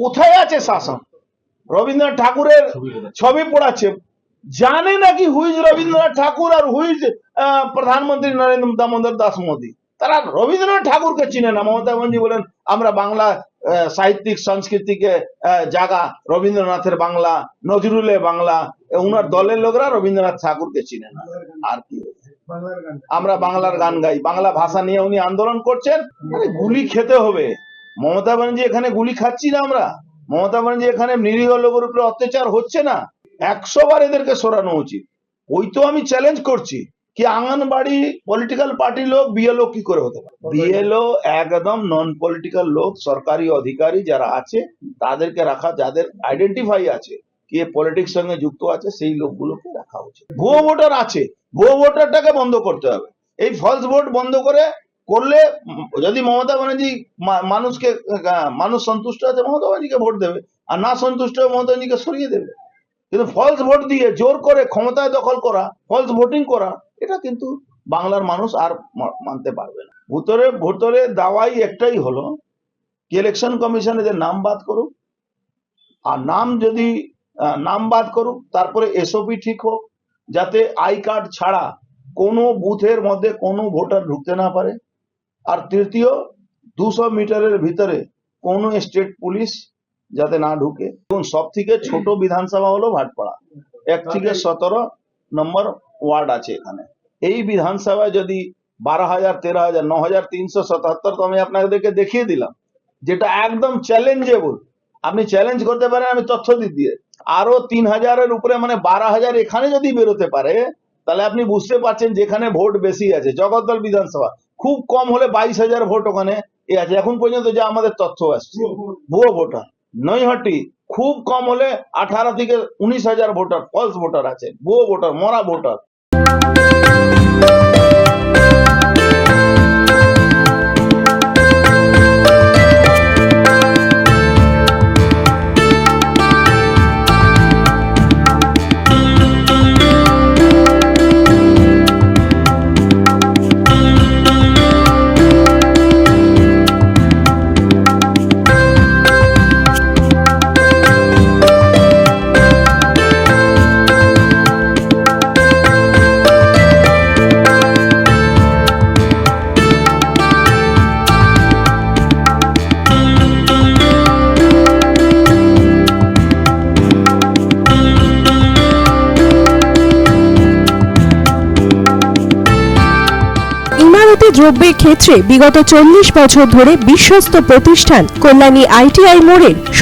কোথায় আছে শাসন? রবীন্দ্রনাথ ঠাকুরের ছবি পড়াচ্ছে। জানে নাকি হুইজ রবীন্দ্রনাথ ঠাকুর আর হুইজ আহ, প্রধানমন্ত্রী নরেন্দ্র দামোদর দাস মোদী? তারা রবীন্দ্রনাথ ঠাকুরকে চিনে না। মমতা ব্যানার্জি বলেন আমরা বাংলা সাহিত্যিক সংস্কৃতিকে আহ, জাগা। রবীন্দ্রনাথের বাংলা নজরুলের বাংলা উনার দলের লোকরা রবীন্দ্রনাথ ঠাকুরকে চিনে না। আর কি আমরা বাংলার গান গাই। বাংলা ভাষা নিয়ে উনি আন্দোলন করছেন। গুলি খেতে হবে। মমতা ব্যানার্জি এখানে গুলি খাচ্ছি না আমরা। মমতা ব্যানার্জি এখানে নিরীহ লোকের উপরে অত্যাচার হচ্ছে না। একশো বার এদেরকে সরানো উচিত। ওই তো আমি চ্যালেঞ্জ করছি কি আঙ্গনবাড়ি পলিটিক্যাল পার্টি লোক বিএলও কি করে হতে পারে? বিএলও একদম নন পলিটিক্যাল লোক, সরকারি অধিকারী যারা আছে, তাদেরকে রাখা, যাদের আইডেন্টিফাই আছে, কি পলিটিক্স সঙ্গে যুক্ত আছে, সেই লোকগুলোকে রাখা উচিত। ভুয়ো ভোটার আছে। ভুয়ো ভোটারটাকে বন্ধ করতে হবে। এই ফলস ভোট বন্ধ করে করলে যদি মমতা ব্যানার্জি মানুষকে মানুষ সন্তুষ্ট আছে, মমতা ব্যানার্জিকে ভোট দেবে। আর না সন্তুষ্ট হয়ে মমতা ব্যানার্জিকে সরিয়ে দেবে। কিন্তু ফলস ভোট দিয়ে জোর করে ক্ষমতায় দখল করা ফলস ভোটিং করা, এটা কিন্তু বাংলার মানুষ আর মানতে পারবে না। ভুতরে ভোটরে দাওয়াই একটাই হলো কি ইলেকশন কমিশন এদের নাম বাদ করুক, আর নাম যদি নাম বাদ করুক, তারপরে এসওপি ঠিক হোক, যাতে আই কার্ড ছাড়া কোনো বুথের মধ্যে কোনো ভোটার ঢুকতে না পারে। আর তৃতীয়, দুশো মিটারের ভিতরে কোনো স্টেট পুলিশ যাতে না ঢুকে। এবং সব থেকে ছোট বিধানসভা হলো ভাটপাড়া। এক থেকে সতেরো নম্বর ওয়ার্ড আছে এখানে। এই বিধানসভায় যদি বারো হাজার, তেরো হাজার, ন হাজার, তিনশো সাতাত্তর, তো আমি আপনাদেরকে দেখিয়ে দিলাম, যেটা একদম চ্যালেঞ্জেবল আপনি চ্যালেঞ্জ করতে পারেন, আমি তথ্য দিই দিয়ে। আরও তিন হাজারের উপরে মানে বারো হাজার এখানে যদি বেরোতে পারে, তাহলে আপনি বুঝতে পারছেন যেখানে ভোট বেশি আছে, জগদ্দল বিধানসভা। খুব কম হলে বাইশ হাজার ভোট ওখানে এ আছে। এখন পর্যন্ত যা আমাদের তথ্য আসছে ভুয়ো ভোটার। নৈহাটি খুব কম হলে আঠারো থেকে উনিশ হাজার ভোটার ফলস ভোটার আছে ভুয়ো ভোটার মরা ভোটার। ইমারতি দ্রব্যের ক্ষেত্রে বিগত চল্লিশ বছর ধরে বিশ্বস্ত প্রতিষ্ঠান কল্যাণী আইটিআই মোড়ের